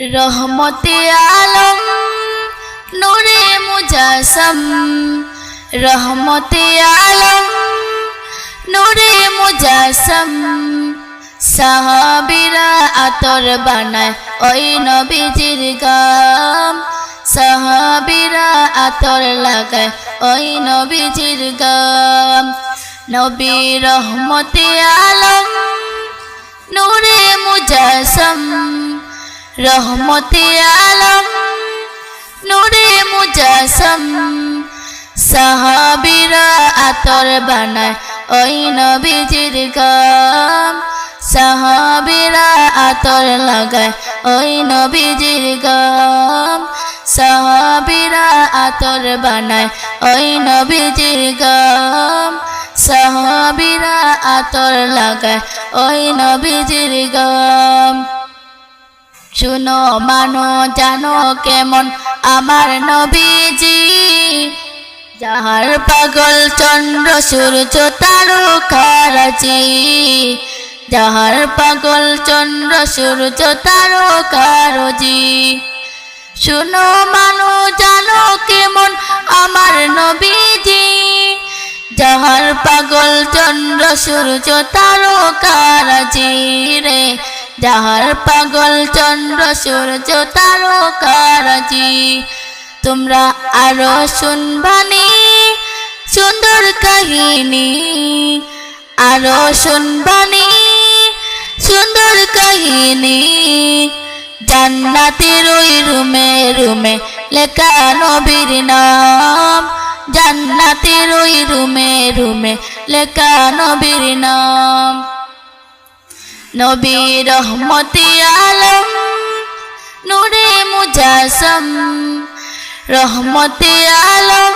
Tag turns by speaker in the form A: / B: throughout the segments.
A: রহমতে আলম, নূরে মুজাসম। রহমতে আলম, নূরে মুজাসম। সাহাবিরা আতর বানায় ওই নবীজির গাম। সাহাবিরা আতর লাগায় ওই নবীজির গাম। নবী রহমতে আলম, নূরে মুজাসম। রহমতে আলম, নূরে মুজাসম, সাহাবিরা আতর বানায় ওই নবীজির গাম। সাহাবিরা আতর লাগায় ওই নবীজির গাম। সাহাবিরা আতর বানায় ওই নবীজির গাম। সাহাবিরা আতর লাগায় ওই নবীজির গাম। শুনো, মানো, জানো কেমন আমার নবীজি। যাহার পাগল চন্দ্র, সূর্য তারকারাজি যাহার পাগল চন্দ্র, সূর্য তারকারজি শুনো, মানো, জানো কেমন আমার নবীজি। যাহার পাগল চন্দ্র, সূর্য তারকারাজি রে। যাহার পাগল চন্দ্র, সূর্য তারকারাজি তোমরা আরও শুনবানি সুন্দর কাহিনী। আরও শুনবানি সুন্দর কাহিনী। জান্নাতের ওই রুমে রুমে লেখা নবীর নাম। জান্নাতের ওই রুমে রুমে লেখা নবীর নাম। নবী রহমতি আলম, নূরে মুজাসম। রহমতে আলম,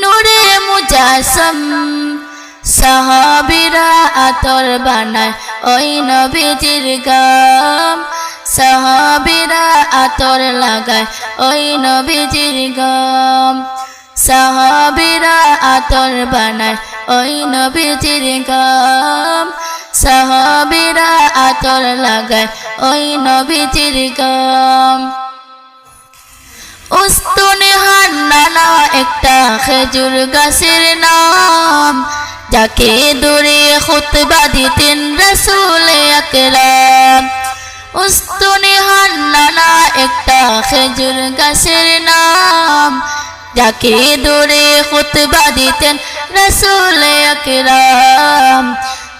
A: নূরে মুজাসম। সাহাবিরা আতর বানায় ওই নবীজির গাম। সাহাবিরা আতর লাগায় ওই নবীজির গাম। সাহাবিরা আতর বানায় ওই নবীজির গাম। সাহাবিরা আতর লাগায়, ওই নবীজির গাম। উস্তুনে হান্নানা একটা খেজুর গাছের নাম, যাকে দূরে খুতবা দিতেন রসুল আকরাম। উস্তুনে হান্নানা একটা খেজুর গাছের নাম, যাকে দূরে খুতবা দিতেন রসুল আকরাম।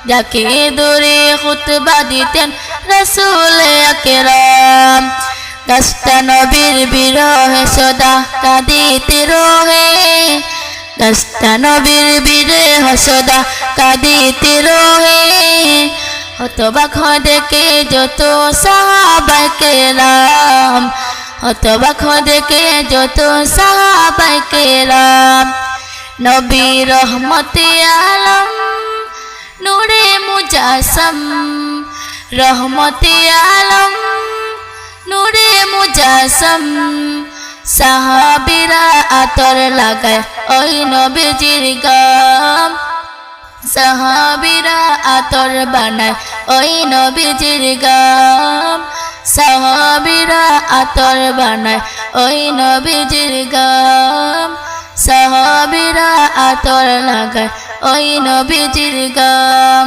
A: যাকে দূরে খুতবা দিতেন রসুল আকরাম। গাছটা নবীর বিরহে সদা কাঁদিতে রহে। গাছটা নবীর বিরহ সদা কাঁদিতে রহে। হতবাক দেখে যত সাহাবাইকে রাম হতবাক দেখে যত সাহাবাইকে রাম নবী রহমতে আলম নূরে মুজাসম, রহমতে আলম। নূরে মুজাসম, সাহাবিরা আতর লাগায়, ওই নবীজির গাম। সাহাবিরা আতর বানায়, ওই নবীজির গাম। সাহাবিরা আতর বানায়, ওই নবীজির গাম। সাহাবিরা আতর লাগায় ওই নবীজির গাম।